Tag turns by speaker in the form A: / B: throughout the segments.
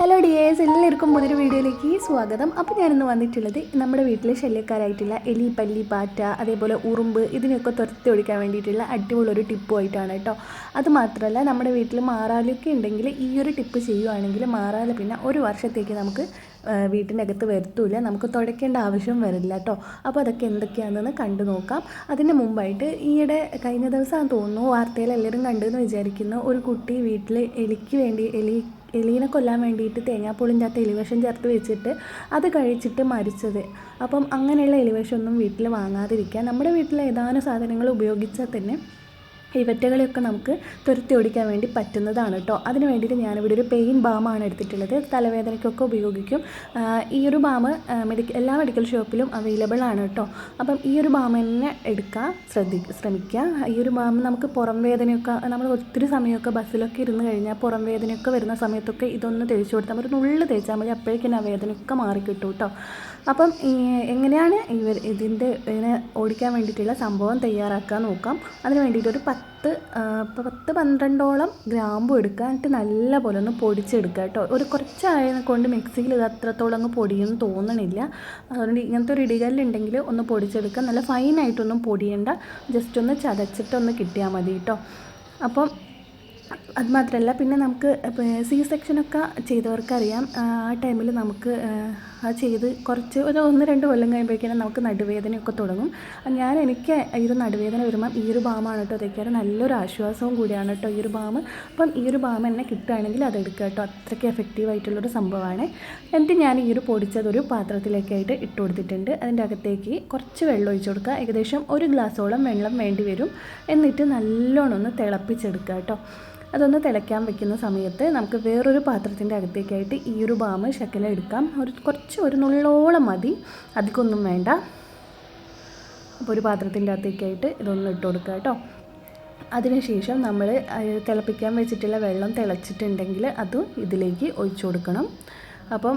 A: Hello dears എല്ലാവർക്കും പുതിയൊരു വീഡിയോയിലേക്ക് സ്വാഗതം. അപ്പോൾ ഞാനിന്ന് വന്നിട്ടുള്ളത് നമ്മുടെ വീട്ടിലെ ശല്യക്കാരായിട്ടുള്ള എലി പല്ലി പാറ്റ അതേപോലെ ഉറുമ്പ് ഇതിനെയൊക്കെ തുരത്തി ഒഴിക്കാൻ വേണ്ടിയിട്ടുള്ള അടിപൊളി ഒരു ടിപ്പുമായിട്ടാണ് കേട്ടോ. അത് മാത്രമല്ല നമ്മുടെ വീട്ടിൽ മാറാലൊക്കെ ഉണ്ടെങ്കിൽ ഈ ഒരു ടിപ്പ് ചെയ്യുവാണെങ്കിൽ മാറാല പിന്നെ ഒരു വർഷത്തേക്ക് നമുക്ക് വീട്ടിനകത്ത് വരുത്തൂല നമുക്ക് തുടയ്ക്കേണ്ട ആവശ്യം വരില്ല കേട്ടോ. അപ്പോൾ അതൊക്കെ എന്തൊക്കെയാണെന്ന് കണ്ടു നോക്കാം. അതിന് മുമ്പായിട്ട് ഈയിടെ കഴിഞ്ഞ ദിവസം തോന്നുന്നു വാർത്തയിൽ എല്ലാവരും കണ്ടെന്ന് വിചാരിക്കുന്നു. ഒരു കുട്ടി വീട്ടിൽ എലിക്ക് വേണ്ടി എലി എലീനെ കൊല്ലാൻ വേണ്ടിയിട്ട് തേങ്ങാപ്പൂളിന്റെ അകത്ത് എലിവേഷൻ ചേർത്ത് വെച്ചിട്ട് അത് കഴിച്ചിട്ട് മരിച്ചത്. അപ്പം അങ്ങനെയുള്ള എലിവേഷൻ ഒന്നും വീട്ടിൽ വാങ്ങാതിരിക്കുക നമ്മുടെ വീട്ടിലെ ഏതാനും സാധനങ്ങൾ ഉപയോഗിച്ചാൽ തന്നെ ഇവറ്റകളെയൊക്കെ നമുക്ക് തുരത്തി ഓടിക്കാൻ വേണ്ടി പറ്റുന്നതാണ് കേട്ടോ. അതിന് വേണ്ടിയിട്ട് ഞാനിവിടെ ഒരു പെയിൻ ബാമാണ് എടുത്തിട്ടുള്ളത്. തലവേദനയ്ക്കൊക്കെ ഉപയോഗിക്കും. ഈ ഒരു ബാമ് മെഡിക്കൽ എല്ലാ മെഡിക്കൽ ഷോപ്പിലും അവൈലബിൾ ആണ് കേട്ടോ. അപ്പം ഈ ഒരു ബാം തന്നെ എടുക്കാൻ ശ്രദ്ധി ശ്രമിക്കുക. ഈ ഒരു ബാം നമുക്ക് പുറം വേദനയൊക്കെ നമ്മൾ ഒത്തിരി സമയമൊക്കെ ബസ്സിലൊക്കെ ഇരുന്ന് കഴിഞ്ഞാൽ പുറം വേദനയൊക്കെ വരുന്ന സമയത്തൊക്കെ ഇതൊന്ന് തേച്ച് കൊടുത്താൽ ഒരു നുള്ളിൽ തേച്ചാൽ മതി. അപ്പോഴേക്കും ആ വേദനയൊക്കെ മാറിക്കിട്ടും കേട്ടോ അപ്പം എങ്ങനെയാണ് ഇവർ ഇതിന്റെ ഇതിനെ ഓടിക്കാൻ വേണ്ടിയിട്ടുള്ള സംഭവം തയ്യാറാക്കാൻ നോക്കാം. അതിന് വേണ്ടിയിട്ട് ഒരു പത്ത് ആ, പത്ത് പന്ത്രണ്ടോളം ഗ്രാമ്പു എടുക്കുക. എന്നിട്ട് നല്ല പോലെ ഒന്ന് പൊടിച്ചെടുക്കുക കേട്ടോ. ഒരു കുറച്ചായതിനെ കൊണ്ട് മിക്സിയിൽ ഇത് അത്രത്തോളം അങ്ങ് പൊടിയൊന്നും തോന്നണില്ല. അതുകൊണ്ട് ഇങ്ങനത്തെ ഒരു ഇടികല്ലുണ്ടെങ്കിൽ ഒന്ന് പൊടിച്ചെടുക്കുക. നല്ല ഫൈനായിട്ടൊന്നും പൊടിയേണ്ട. ജസ്റ്റ് ഒന്ന് ചതച്ചിട്ടൊന്ന് കിട്ടിയാൽ മതി കേട്ടോ. അപ്പം അത് മാത്രമല്ല പിന്നെ നമുക്ക് സി സെക്ഷനൊക്കെ ചെയ്തവർക്കറിയാം. ആ ടൈമിൽ നമുക്ക് ആ, ചെയ്ത് കുറച്ച് ഒരു ഒന്ന് രണ്ട് കൊല്ലം കഴിയുമ്പോഴേക്കും നമുക്ക് നടുവേദനയൊക്കെ തുടങ്ങും. ഞാൻ എനിക്ക് ഈ ഒരു നടുവേദന വരുമ്പം ഈ ഒരു ബാമാണ് കേട്ടോ തേക്കാറ്. നല്ലൊരു ആശ്വാസവും കൂടിയാണ് കേട്ടോ ഈ ഒരു ബാം. അപ്പം ഈ ഒരു ബാം എന്നെ കിട്ടുകയാണെങ്കിൽ അത് എടുക്കുക കേട്ടോ. അത്രയ്ക്ക് എഫക്റ്റീവ് ആയിട്ടുള്ളൊരു സംഭവമാണ്. എന്നിട്ട് ഞാൻ ഈ ഒരു പൊടിച്ചതൊരു പാത്രത്തിലേക്കായിട്ട് ഇട്ട് കൊടുത്തിട്ടുണ്ട്. അതിന്റെ അകത്തേക്ക് കുറച്ച് വെള്ളം ഒഴിച്ച് കൊടുക്കുക. ഏകദേശം ഒരു ഗ്ലാസ്സോളം വെള്ളം വേണ്ടി വരും. എന്നിട്ട് നല്ലോണം ഒന്ന് തിളപ്പിച്ചെടുക്കുക കേട്ടോ. അതൊന്ന് തിളയ്ക്കാൻ വെക്കുന്ന സമയത്ത് നമുക്ക് വേറൊരു പാത്രത്തിന്റെ അകത്തേക്കായിട്ട് ഈ ഒരു ബാമ് ശക്കല എടുക്കാം. ഒരു കുറച്ച് ഒരു നുള്ളോളം മതി. അതിക്കൊന്നും വേണ്ട. അപ്പോൾ ഒരു പാത്രത്തിന്റെ അകത്തേക്കായിട്ട് ഇതൊന്ന് ഇട്ട് കൊടുക്കുക കേട്ടോ. അതിനുശേഷം നമ്മൾ തിളപ്പിക്കാൻ വെച്ചിട്ടുള്ള വെള്ളം തിളച്ചിട്ടുണ്ടെങ്കിൽ അതും ഇതിലേക്ക് ഒഴിച്ചു കൊടുക്കണം. അപ്പം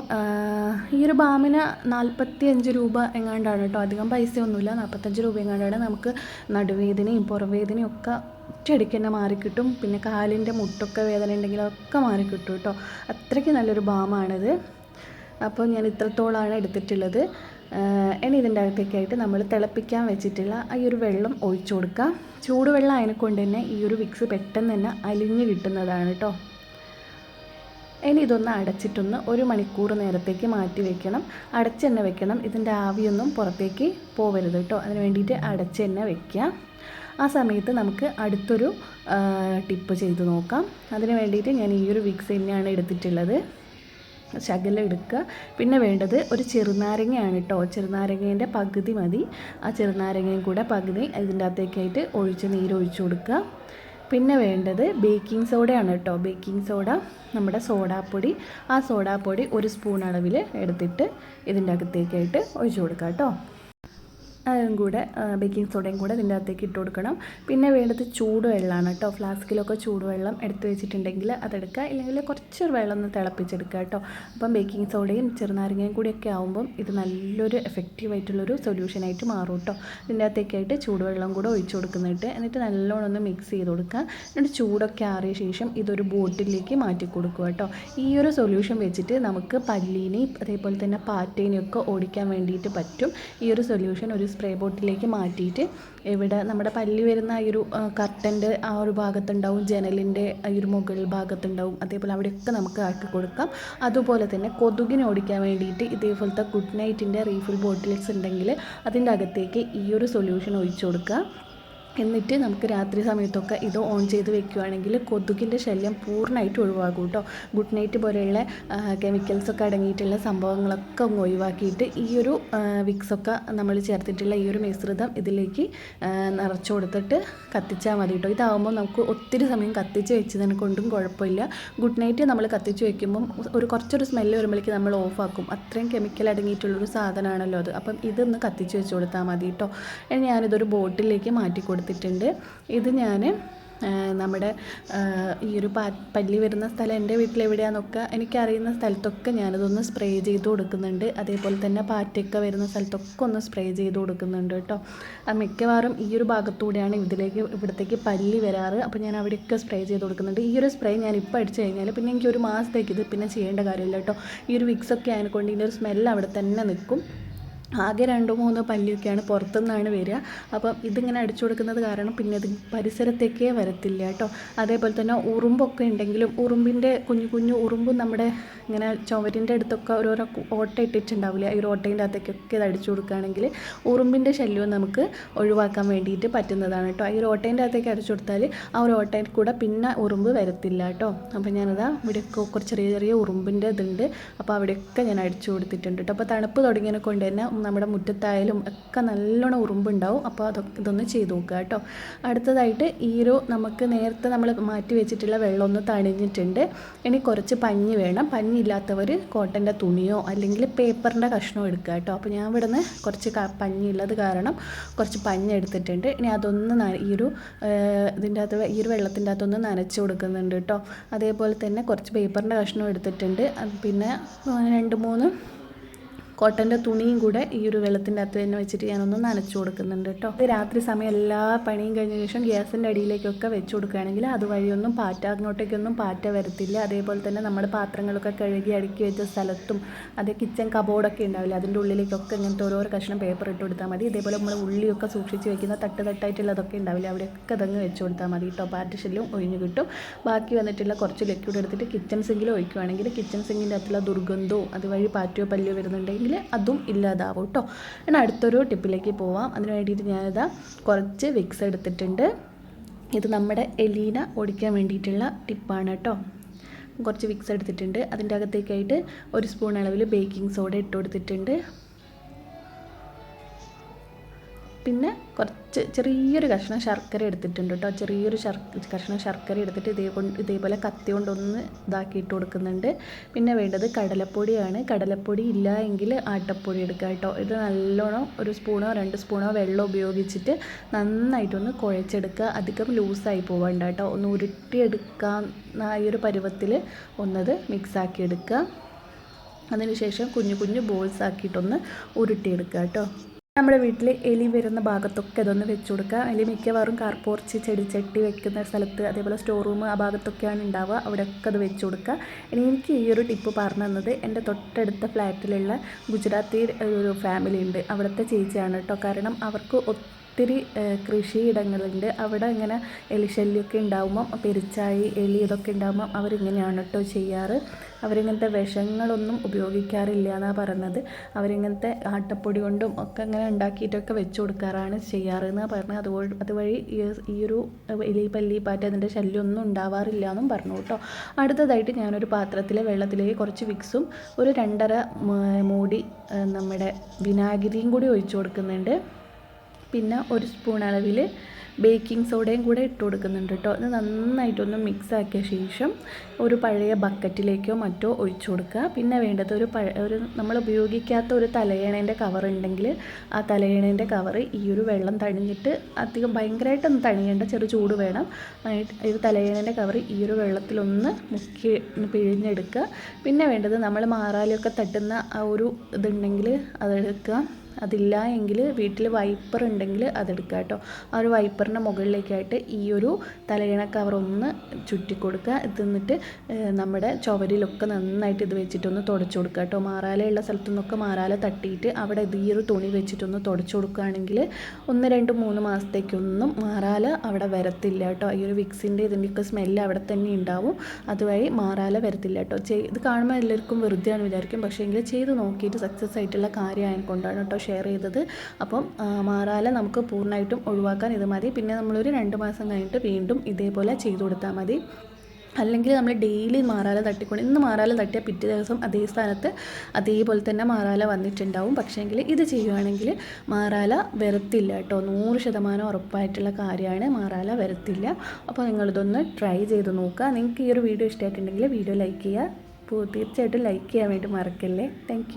A: ഈ ഒരു ബാമിന് നാൽപ്പത്തി അഞ്ച് രൂപ എങ്ങാണ്ടാണ് കേട്ടോ അധികം പൈസയൊന്നുമില്ല. നാൽപ്പത്തഞ്ച് രൂപ എങ്ങാണ്ടാണ് നമുക്ക് നടുവേദനയും പുറവേദനയും ഒക്കെ ഒറ്റയടിക്ക് തന്നെ മാറിക്കിട്ടും. പിന്നെ കാലിന്റെ മുട്ടൊക്കെ വേദന ഉണ്ടെങ്കിൽ ഒക്കെ മാറിക്കിട്ടും കേട്ടോ അത്രയ്ക്ക് നല്ലൊരു ബാമാണിത്. അപ്പോൾ ഞാൻ ഇത്രത്തോളമാണ് എടുത്തിട്ടുള്ളത്. ഇനി ഇതിന്റെ അകത്തേക്കായിട്ട് നമ്മൾ തിളപ്പിക്കാൻ വെച്ചിട്ടുള്ള ഈ ഒരു വെള്ളം ഒഴിച്ചു കൊടുക്കുക ചൂടുവെള്ളം അതിനെ കൊണ്ട് തന്നെ ഈ ഒരു വിക്സ് പെട്ടെന്ന് തന്നെ അലിഞ്ഞ് കിട്ടുന്നതാണ് കേട്ടോ ഇനി ഇതൊന്ന് അടച്ചിട്ടൊന്ന് ഒരു മണിക്കൂർ നേരത്തേക്ക് മാറ്റി വെക്കണം. അടച്ച് തന്നെ വെക്കണം. ഇതിന്റെ ആവിയൊന്നും പുറത്തേക്ക് പോവരുത് കേട്ടോ. അതിന് വേണ്ടിയിട്ട് അടച്ച് തന്നെ ആ സമയത്ത് നമുക്ക് അടുത്തൊരു ടിപ്പ് ചെയ്ത് നോക്കാം. അതിന് വേണ്ടിയിട്ട് ഞാൻ ഈ ഒരു വിക്സ് തന്നെയാണ് എടുത്തിട്ടുള്ളത്. ശകലം എടുക്കുക. പിന്നെ വേണ്ടത് ഒരു ചെറുനാരങ്ങയാണ് കേട്ടോ. ചെറുനാരങ്ങേന്റെ പകുതി മതി. ആ ചെറുനാരങ്ങയും കൂടെ പകുതി ഇതിന്റെ അകത്തേക്കായിട്ട് ഒഴിച്ച് നീര് ഒഴിച്ചു കൊടുക്കുക. പിന്നെ വേണ്ടത് ബേക്കിംഗ് സോഡയാണ് കേട്ടോ ബേക്കിംഗ് സോഡ നമ്മുടെ സോഡാപ്പൊടി. ആ സോഡാപ്പൊടി ഒരു സ്പൂൺ അളവിൽ എടുത്തിട്ട് ഇതിന്റെ അകത്തേക്കായിട്ട് ഒഴിച്ചു കൊടുക്കാം കേട്ടോ അതും കൂടെ ബേക്കിംഗ് സോഡയും കൂടെ ഇതിന്റെ അകത്തേക്ക് ഇട്ട് കൊടുക്കണം. പിന്നെ വേണ്ടത് ചൂടുവെള്ളമാണ് കേട്ടോ. ഫ്ലാസ്കിലൊക്കെ ചൂടുവെള്ളം എടുത്തു വെച്ചിട്ടുണ്ടെങ്കിൽ അതെടുക്കുക. ഇല്ലെങ്കിൽ കുറച്ചൊരു വെള്ളം ഒന്ന് തിളപ്പിച്ചെടുക്കുക കേട്ടോ. അപ്പം ബേക്കിംഗ് സോഡയും ചെറുനാരങ്ങയും കൂടിയൊക്കെ ആകുമ്പം ഇത് നല്ലൊരു എഫക്റ്റീവ് ആയിട്ടുള്ളൊരു സൊല്യൂഷനായിട്ട് മാറും കേട്ടോ. ഇതിന്റെ അകത്തേക്കായിട്ട് ചൂടുവെള്ളം കൂടെ ഒഴിച്ചു കൊടുക്കുന്നിട്ട് എന്നിട്ട് നല്ലോണം ഒന്ന് മിക്സ് ചെയ്ത് കൊടുക്കുക. എന്നിട്ട് ചൂടൊക്കെ ആറിയ ശേഷം ഇതൊരു ബോട്ടിലേക്ക് മാറ്റി കൊടുക്കുക കേട്ടോ. ഈ ഒരു സൊല്യൂഷൻ വെച്ചിട്ട് നമുക്ക് പല്ലീനെയും അതേപോലെ തന്നെ പാറ്റേനെയും ഒക്കെ ഓടിക്കാൻ വേണ്ടിയിട്ട് പറ്റും. ഈ ഒരു സൊല്യൂഷൻ ഒരു സ്പ്രേ ബോട്ടിലേക്ക് മാറ്റിയിട്ട് ഇവിടെ നമ്മുടെ പല്ലി വരുന്ന ആ ഒരു കർട്ടന്റെ ആ ഒരു ഭാഗത്തുണ്ടാവും ജനലിന്റെ ആ ഒരു മുകൾ ഭാഗത്തുണ്ടാവും അതേപോലെ അവിടെയൊക്കെ നമുക്ക് ആക്കി കൊടുക്കാം. അതുപോലെ തന്നെ കൊതുകിനെ ഓടിക്കാൻ വേണ്ടിയിട്ട് ഇതേപോലത്തെ ഗുഡ് നൈറ്റിന്റെ റീഫിൽ ബോട്ടിൽസ് ഉണ്ടെങ്കിൽ അതിന്റെ അകത്തേക്ക് ഈ ഒരു സൊല്യൂഷൻ ഒഴിച്ചു കൊടുക്കുക. എന്നിട്ട് നമുക്ക് രാത്രി സമയത്തൊക്കെ ഇത് ഓൺ ചെയ്ത് വെക്കുകയാണെങ്കിൽ കൊതുകിന്റെ ശല്യം പൂർണമായിട്ട് ഒഴിവാക്കും കേട്ടോ ഗുഡ് നൈറ്റ് പോലെയുള്ള കെമിക്കൽസൊക്കെ അടങ്ങിയിട്ടുള്ള സംഭവങ്ങളൊക്കെ അങ്ങ് ഒഴിവാക്കിയിട്ട് ഈ ഒരു വിക്സൊക്കെ നമ്മൾ ചേർത്തിട്ടുള്ള ഈ ഒരു മിശ്രിതം ഇതിലേക്ക് നിറച്ചു കൊടുത്തിട്ട് കത്തിച്ചാൽ മതി കേട്ടോ ഇതാകുമ്പോൾ നമുക്ക് ഒത്തിരി സമയം കത്തിച്ച് വെച്ചതിനെ കൊണ്ടും കുഴപ്പമില്ല. ഗുഡ് നൈറ്റ് നമ്മൾ കത്തിച്ച് വെക്കുമ്പം ഒരു കുറച്ചൊരു സ്മെല്ല് വരുമ്പോഴേക്ക് നമ്മൾ ഓഫാക്കും അത്രയും കെമിക്കൽ അടങ്ങിയിട്ടുള്ളൊരു സാധനമാണല്ലോ അത്. അപ്പം ഇതൊന്ന് കത്തിച്ച് വെച്ച് കൊടുത്താൽ മതി കേട്ടോ ഞാനിതൊരു ബോട്ടിലേക്ക് മാറ്റി കൊടുത്തിട്ടുണ്ട്. ഇത് ഞാൻ നമ്മുടെ ഈ ഒരു പല്ലി വരുന്ന സ്ഥലം എന്റെ വീട്ടിലെവിടെയാണെന്നൊക്കെ എനിക്കറിയുന്ന സ്ഥലത്തൊക്കെ ഞാനതൊന്ന് സ്പ്രേ ചെയ്ത് കൊടുക്കുന്നുണ്ട്. അതേപോലെ തന്നെ പാറ്റൊക്കെ വരുന്ന സ്ഥലത്തൊക്കെ ഒന്ന് സ്പ്രേ ചെയ്ത് കൊടുക്കുന്നുണ്ട് കേട്ടോ. മിക്കവാറും ഈ ഒരു ഭാഗത്തൂടെയാണ് ഇതിലേക്ക് ഇവിടത്തേക്ക് പല്ലി വരാറ്. അപ്പോൾ ഞാൻ അവിടെയൊക്കെ സ്പ്രേ ചെയ്ത് കൊടുക്കുന്നുണ്ട്. ഈ ഒരു സ്പ്രേ ഞാൻ ഇപ്പോൾ അടിച്ചു കഴിഞ്ഞാൽ പിന്നെ എനിക്ക് ഒരു മാസത്തേക്ക് ഇത് പിന്നെ ചെയ്യേണ്ട കാര്യമില്ല കേട്ടോ. ഈ ഒരു വിക്സൊക്കെ ആയതുകൊണ്ട് ഇതിന്റെ ഒരു സ്മെല്ല് അവിടെ തന്നെ നിൽക്കും. ആകെ രണ്ടോ മൂന്നോ പല്ലിയൊക്കെയാണ് പുറത്തുനിന്നാണ് വരിക. അപ്പം ഇതിങ്ങനെ അടിച്ചു കൊടുക്കുന്നത് കാരണം പിന്നെ ഇത് പരിസരത്തേക്കേ വരത്തില്ല കേട്ടോ. അതേപോലെ തന്നെ ഉറുമ്പൊക്കെ ഉണ്ടെങ്കിലും ഉറുമ്പിന്റെ കുഞ്ഞു കുഞ്ഞു ഉറുമ്പും നമ്മുടെ ഇങ്ങനെ ചുവരിന്റെ അടുത്തൊക്കെ ഓരോരോ ഓട്ട ഇട്ടിട്ടുണ്ടാവില്ല? ഈ ഒരു ഓട്ടയിന്റെ അകത്തേക്കൊക്കെ ഇത് അടിച്ചു കൊടുക്കുകയാണെങ്കിൽ ഉറുമ്പിന്റെ ശല്യവും നമുക്ക് ഒഴിവാക്കാൻ വേണ്ടിയിട്ട് പറ്റുന്നതാണ് കേട്ടോ. ഈ ഒരു ഓട്ടേന്റെ അകത്തേക്ക് അടിച്ചു കൊടുത്താൽ ആ ഒരു ഓട്ടയിൽ കൂടെ പിന്നെ ഉറുമ്പ് വരത്തില്ല കേട്ടോ. അപ്പം ഞാനതാ ഇവിടെയൊക്കെ കുറച്ച് ചെറിയ ചെറിയ ഉറുമ്പിന്റെ ഇതുണ്ട്. അപ്പോൾ അവിടെയൊക്കെ ഞാൻ അടിച്ചു കൊടുത്തിട്ടുണ്ട് കേട്ടോ. അപ്പോൾ തണുപ്പ് തുടങ്ങിയതിനെ കൊണ്ട് തന്നെ നമ്മുടെ മുറ്റത്തായാലും ഒക്കെ നല്ലോണം ഉറുമ്പുണ്ടാവും. അപ്പോൾ അതൊക്കെ ഇതൊന്ന് ചെയ്ത് നോക്കുക കേട്ടോ. അടുത്തതായിട്ട് ഈ ഒരു നമുക്ക് നേരത്തെ നമ്മൾ മാറ്റി വെച്ചിട്ടുള്ള വെള്ളം ഒന്ന് തണിഞ്ഞിട്ടുണ്ട്. ഇനി കുറച്ച് പഞ്ഞി വേണം. പഞ്ഞി ഇല്ലാത്തവർ കോട്ടന്റെ തുണിയോ അല്ലെങ്കിൽ പേപ്പറിന്റെ കഷ്ണമോ എടുക്കുക കേട്ടോ. അപ്പോൾ ഞാൻ ഇവിടുന്ന് കുറച്ച് പഞ്ഞി ഉള്ളത് കാരണം കുറച്ച് പഞ്ഞി എടുത്തിട്ടുണ്ട്. ഇനി അതൊന്ന് ഈ ഒരു ഇതിന്റെ അകത്ത് ഈ ഒരു വെള്ളത്തിന്റെ അകത്തൊന്ന് നനച്ച് കൊടുക്കുന്നുണ്ട് കേട്ടോ. അതേപോലെ തന്നെ കുറച്ച് പേപ്പറിന്റെ കഷ്ണം എടുത്തിട്ടുണ്ട്. പിന്നെ രണ്ട് മൂന്ന് കോട്ടന്റെ തുണിയും കൂടെ ഈ ഒരു വെള്ളത്തിന്റെ അകത്ത് തന്നെ വെച്ചിട്ട് ഞാനൊന്ന് നനച്ചു കൊടുക്കുന്നുണ്ട് കേട്ടോ. രാത്രി സമയം എല്ലാ പണിയും കഴിഞ്ഞ ശേഷം ഗ്യാസിന്റെ അടിയിലേക്കൊക്കെ വെച്ച് കൊടുക്കുകയാണെങ്കിൽ അതുവഴിയൊന്നും പാറ്റ അങ്ങോട്ടേക്കൊന്നും പാറ്റ വരത്തില്ല. അതേപോലെ തന്നെ നമ്മുടെ പാത്രങ്ങളൊക്കെ കഴുകി അടുക്കി വെച്ച സ്ഥലത്തും അത് കിച്ചൺ കബോർഡൊക്കെ ഉണ്ടാവില്ല അതിന്റെ ഉള്ളിലേക്കൊക്കെ ഇങ്ങനത്തെ ഓരോ കഷ്ണം പേപ്പർ ഇട്ട് കൊടുത്താൽ മതി. ഇതേപോലെ നമ്മൾ ഉള്ളിയൊക്കെ സൂക്ഷിച്ച് വെക്കുന്ന തട്ട് തട്ടായിട്ടുള്ളതൊക്കെ ഉണ്ടാവില്ല അവിടെയൊക്കെ അതങ്ങ് വെച്ച് കൊടുത്താൽ മതി കേട്ടോ. പാറ്റ ശല്യം ഒഴിഞ്ഞു കിട്ടും. ബാക്കി വന്നിട്ടുള്ള കുറച്ച് ലിക്വിഡ് എടുത്തിട്ട് കിച്ചൺ സിങ്കിൽ ഒഴിക്കുകയാണെങ്കിൽ കിച്ചൺ സിങ്കിന്റെ അകത്തുള്ള ദുർഗന്ധവും അതുവഴി പാറ്റയോ പല്ലിയോ വരുന്നുണ്ടെങ്കിൽ അതും ഇല്ലാതാവും കേട്ടോ ഞാൻ അടുത്തൊരു ടിപ്പിലേക്ക് പോവാം. അതിന് വേണ്ടിയിട്ട് ഞാനിതാ കുറച്ച് വിക്സ് എടുത്തിട്ടുണ്ട്. ഇത് നമ്മുടെ എലീന ഓടിക്കാൻ വേണ്ടിയിട്ടുള്ള ടിപ്പാണ് കേട്ടോ കുറച്ച് വിക്സ് എടുത്തിട്ടുണ്ട്. അതിന്റെ അകത്തേക്കായിട്ട് ഒരു സ്പൂൺ അളവിൽ ബേക്കിംഗ് സോഡ ഇട്ട് കൊടുത്തിട്ടുണ്ട്. പിന്നെ കുറച്ച് ചെറിയൊരു കഷ്ണം ശർക്കര എടുത്തിട്ടുണ്ട് കേട്ടോ. ചെറിയൊരു കഷ്ണം ശർക്കര എടുത്തിട്ട് ഇതേ കൊണ്ട് ഇതേപോലെ കത്തി കൊണ്ടൊന്ന് ഇതാക്കിയിട്ട് കൊടുക്കുന്നുണ്ട്. പിന്നെ വേണ്ടത് കടലപ്പൊടിയാണ്. കടലപ്പൊടി ഇല്ല എങ്കിൽ ആട്ടപ്പൊടി എടുക്കുക കേട്ടോ. ഇത് നല്ലോണം ഒരു സ്പൂണോ രണ്ട് സ്പൂണോ വെള്ളം ഉപയോഗിച്ചിട്ട് നന്നായിട്ടൊന്ന് കുഴച്ചെടുക്കുക. അധികം ലൂസായി പോകണ്ട കേട്ടോ. ഒന്ന് ഉരുട്ടിയെടുക്കാൻ ഈ ഒരു പരുവത്തിൽ ഒന്നത് മിക്സാക്കി എടുക്കുക അതിനുശേഷം കുഞ്ഞു കുഞ്ഞു ബോൾസ് ആക്കിയിട്ടൊന്ന് ഉരുട്ടിയെടുക്കുക കേട്ടോ. നമ്മുടെ വീട്ടിൽ എലി വരുന്ന ഭാഗത്തൊക്കെ അതൊന്ന് വെച്ച് കൊടുക്കുക. എലി മിക്കവാറും കാർപോർച്ച് ചെടിച്ചട്ടി വെക്കുന്ന സ്ഥലത്ത് അതേപോലെ സ്റ്റോർ റൂം ആ ഭാഗത്തൊക്കെയാണ് ഉണ്ടാവുക. അവിടെയൊക്കെ അത് വെച്ച് കൊടുക്കുക. ഇനി എനിക്ക് ഈ ഒരു ടിപ്പ് പറഞ്ഞു തന്നത് എന്റെ തൊട്ടടുത്ത ഫ്ലാറ്റിലുള്ള ഗുജറാത്തി ഒരു ഫാമിലി ഉണ്ട്. അവിടുത്തെ ചേച്ചിയാണ് കേട്ടോ. കാരണം അവർക്ക് ഒത്തിരി കൃഷിയിടങ്ങളുണ്ട്. അവിടെ ഇങ്ങനെ എലിശല്യമൊക്കെ ഉണ്ടാകുമ്പം പെരിച്ചായി എലി ഇതൊക്കെ ഉണ്ടാകുമ്പം അവരിങ്ങനെയാണ് കേട്ടോ ചെയ്യാറ്. അവരിങ്ങനത്തെ വിഷങ്ങളൊന്നും ഉപയോഗിക്കാറില്ല എന്നാണ് പറഞ്ഞത്. അവരിങ്ങനത്തെ ആട്ടപ്പൊടി കൊണ്ടും ഒക്കെ അങ്ങനെ ഉണ്ടാക്കിയിട്ടൊക്കെ വെച്ച് കൊടുക്കാറാണ് ചെയ്യാറ് എന്നാണ് പറഞ്ഞത്. അതുപോലെ അതുവഴി ഈ ഒരു എലി പല്ലി പാറ്റ അതിന്റെ ശല്യമൊന്നും ഉണ്ടാവാറില്ല എന്നും പറഞ്ഞു കേട്ടോ അടുത്തതായിട്ട് ഞാനൊരു പാത്രത്തിൽ വെള്ളത്തിലേക്ക് കുറച്ച് വിക്സും ഒരു രണ്ടര മൂടി നമ്മുടെ വിനാഗിരിയും കൂടി ഒഴിച്ചു കൊടുക്കുന്നുണ്ട്. പിന്നെ ഒരു സ്പൂൺ അളവിൽ ബേക്കിംഗ് സോഡയും കൂടെ ഇട്ട് കൊടുക്കുന്നുണ്ട് കേട്ടോ. ഇത് നന്നായിട്ടൊന്ന് മിക്സ് ആക്കിയ ശേഷം ഒരു പഴയ ബക്കറ്റിലേക്കോ മറ്റോ ഒഴിച്ചു കൊടുക്കുക. പിന്നെ വേണ്ടത് ഒരു പഴ ഒരു നമ്മൾ ഉപയോഗിക്കാത്ത ഒരു തലയണേന്റെ കവർ ഉണ്ടെങ്കിൽ ആ തലയണേന്റെ കവർ ഈ ഒരു വെള്ളം തണിഞ്ഞിട്ട് അധികം ഭയങ്കരമായിട്ടൊന്ന് തണിയേണ്ട ചെറു ചൂട് വേണം. ഇത് തലയണേന്റെ കവർ ഈ ഒരു വെള്ളത്തിലൊന്ന് മുക്കി പിഴിഞ്ഞെടുക്കുക. പിന്നെ വേണ്ടത് നമ്മൾ മാറാലൊക്കെ തട്ടുന്ന ആ ഒരു ഇതുണ്ടെങ്കിൽ അതെടുക്കുക അതില്ല എങ്കിൽ വീട്ടിൽ വൈപ്പർ ഉണ്ടെങ്കിൽ അതെടുക്കുക കേട്ടോ. ആ ഒരു വൈപ്പറിന്റെ മുകളിലേക്കായിട്ട് ഈ ഒരു തലയിണ കവർ ഒന്ന് ചുറ്റി കൊടുക്കുക എന്നിട്ട് നമ്മുടെ ചുവരിലൊക്കെ നന്നായിട്ട് ഇത് വെച്ചിട്ടൊന്ന് തുടച്ചു കൊടുക്കുക കേട്ടോ. മാറാലയുള്ള സ്ഥലത്തു നിന്നൊക്കെ മാറാല തട്ടിയിട്ട് അവിടെ ഇത് ഈ ഒരു തുണി വെച്ചിട്ടൊന്ന് തുടച്ചു കൊടുക്കുകയാണെങ്കിൽ ഒന്ന് രണ്ട് മൂന്ന് മാസത്തേക്കൊന്നും മാറാല അവിടെ വരത്തില്ല കേട്ടോ. ഈ ഒരു വിക്സിന്റെ ഇതിന്റെയൊക്കെ സ്മെല്ല് അവിടെ തന്നെ ഉണ്ടാവും. അതുവഴി മാറാല വരത്തില്ല കേട്ടോ. ഇത് കാണുമ്പോൾ എല്ലാവർക്കും വെറുതെയാണ് വിചാരിക്കും. പക്ഷേ എങ്കിൽ ചെയ്ത് നോക്കിയിട്ട് സക്സസ് ആയിട്ടുള്ള കാര്യമായത് കൊണ്ടാണ് കേട്ടോ ഷെയർ ചെയ്തത്. അപ്പം മാറാല നമുക്ക് പൂർണമായിട്ടും ഒഴിവാക്കാൻ ഇത് മതി. പിന്നെ നമ്മളൊരു രണ്ട് മാസം കഴിഞ്ഞിട്ട് വീണ്ടും ഇതേപോലെ ചെയ്തു കൊടുത്താൽ മതി. അല്ലെങ്കിൽ നമ്മൾ ഡെയിലി മാറാല തട്ടിക്കൊണ്ട് ഇന്ന് മാറാല തട്ടിയാൽ പിറ്റേ ദിവസം അതേ സ്ഥാനത്ത് അതേപോലെ തന്നെ മാറാല വന്നിട്ടുണ്ടാവും. പക്ഷേങ്കിൽ ഇത് ചെയ്യുകയാണെങ്കിൽ മാറാല വരത്തില്ല കേട്ടോ. നൂറ് ശതമാനം ഉറപ്പായിട്ടുള്ള കാര്യമാണ് മാറാല വരത്തില്ല. അപ്പോൾ നിങ്ങളിതൊന്ന് ട്രൈ ചെയ്ത് നോക്കുക. നിങ്ങൾക്ക് ഈ ഒരു വീഡിയോ ഇഷ്ടമായിട്ടുണ്ടെങ്കിൽ വീഡിയോ ലൈക്ക് ചെയ്യുക. തീർച്ചയായിട്ടും ലൈക്ക് ചെയ്യാൻ വേണ്ടി മറക്കല്ലേ. താങ്ക്